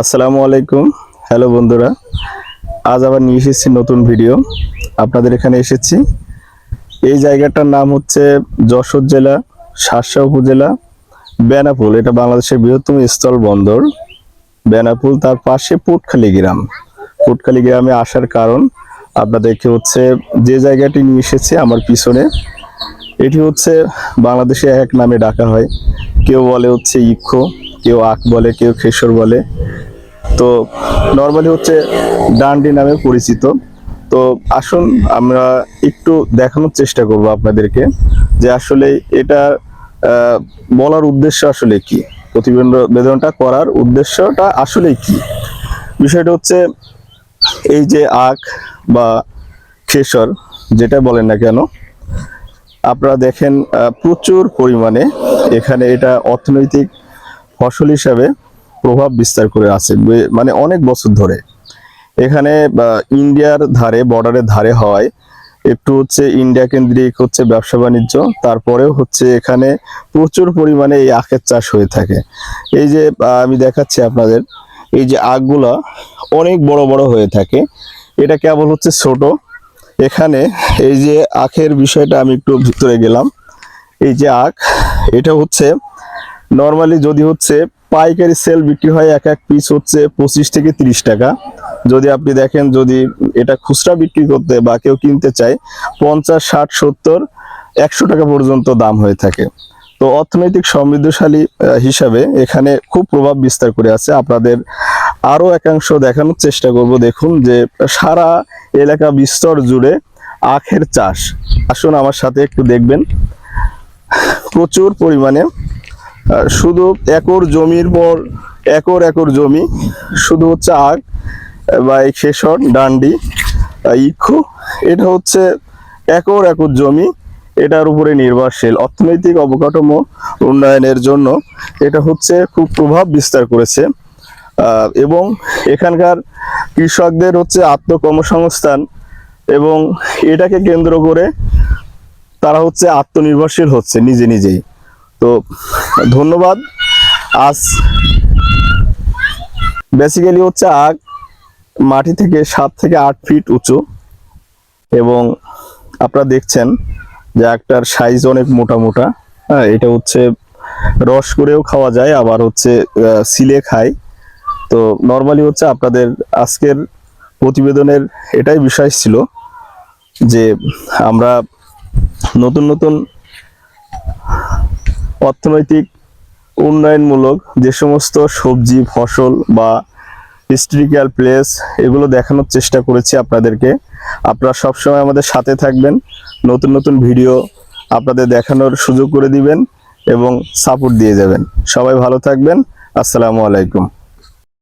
আসসালামু আলাইকুম। হ্যালো বন্ধুরা, আজ আবার নিয়ে এসেছি নতুন ভিডিও আপনাদের এখানে এসেছি। এই জায়গাটার নাম হচ্ছে যশোর জেলা শাসা উপজেলা, বেনাপুল। এটা বাংলাদেশের বৃহত্তম স্থল বন্দর। বেনাপুল, তার পাশে পুটখালি গ্রাম। পুটখালি গ্রামে আসার কারণ আপনাদেরকে হচ্ছে যে জায়গাটি নিয়ে এসেছি আমার পিছনে, এটি হচ্ছে বাংলাদেশে এক নামে ডাকা হয়। কেউ বলে হচ্ছে ইক্ষো, কেউ আখ বলে, কেউ খেসর বলে। তো নর্মালি হচ্ছে ডান্ডি নামে পরিচিত। তো আসুন আমরা একটু দেখানোর চেষ্টা করব আপনাদেরকে যে আসলে এটা বলার উদ্দেশ্য আসলে কি? প্রতিবেদনটা করার উদ্দেশ্যটা আসলে কি? বিষয়টা হচ্ছে এই যে আখ বা খেসর, যেটা বলেন না কেন, আপনারা দেখেন প্রচুর পরিমাণে এখানে এটা অর্থনৈতিক ফসল হিসাবে প্রভাব বিস্তার করে আছে। মানে অনেক বছর ধরে। এখানে ইন্ডিয়ার ধারে, বর্ডারের ধারে হওয়ায় একটু হচ্ছে ইন্ডিয়া কেন্দ্রিক হচ্ছে ব্যবসা বাণিজ্য, তারপরেও হচ্ছে এখানে প্রচুর পরিমাণে এই আখের চাষ হয়ে থাকে। এই যে আমি দেখাচ্ছি আপনাদের, এই যে আখগুলা অনেক বড় বড় হয়ে থাকে। এটা কেবল হচ্ছে ছোট। এখানে এই যে আখের বিষয়টা আমি একটু ভিতরে গেলাম। এই যে আখ, এটা হচ্ছে, নর্মালি যদি হচ্ছে পাইকারি সেল বিক্রি হয় এক এক পিস হচ্ছে পঁচিশ থেকে তিরিশ টাকা। যদি আপনি দেখেন যদি এটা খুচরা বিক্রি করতে বা কেউ কিনতে চায়, পঞ্চাশ, ষাট, সত্তর, একশো টাকা পর্যন্ত দাম হয়ে থাকে। তো অর্থনৈতিক সমৃদ্ধশালী হিসাবে এখানে খুব প্রভাব বিস্তার করে আছে। আপনাদের আরও একাংশ দেখানোর চেষ্টা করব। দেখুন যে সারা এলাকা বিস্তর জুড়ে আখের চাষ। আসুন আমার সাথে একটু দেখবেন। প্রচুর পরিমাণে শুধু একর জমির পর একর একর জমি শুধু হচ্ছে আহ, বা খেসর ডান্ডি ইক্ষু এটা হচ্ছে একর একর জমি এটার উপরে নির্ভরশীল। অর্থনৈতিক অবকাঠামো উন্নয়নের জন্য এটা হচ্ছে খুব প্রভাব বিস্তার করেছে। এবং এখানকার কৃষকদের হচ্ছে আত্মকর্মসংস্থান এবং এটাকে কেন্দ্র করে তারা হচ্ছে আত্মনির্ভরশীল হচ্ছে নিজে নিজেই। তো ধন্যবাদ। আজ বেসিক্যালি হচ্ছে আগ, মাটি থেকে সাত থেকে আট ফিট উঁচু এবং আপনারা দেখছেন যে একটার সাইজ অনেক মোটা মোটা। হ্যাঁ এটা হচ্ছে রস করেও খাওয়া যায়, আবার হচ্ছে সিলে খায়। তো নর্মালি হচ্ছে আপনাদের আজকের প্রতিবেদনের এটাই বিষয় ছিল যে আমরা নতুন নতুন অর্থনৈতিক উন্নয়নমূলক যে সমস্ত সবজি, ফসল বা হিস্ট্রিক্যাল প্লেস এগুলো দেখানোর চেষ্টা করেছি আপনাদেরকে। আপনারা সবসময় আমাদের সাথে থাকবেন, নতুন নতুন ভিডিও আপনাদের দেখানোর সুযোগ করে দিবেন এবং সাপোর্ট দিয়ে যাবেন। সবাই ভালো থাকবেন, আসসালামু আলাইকুম।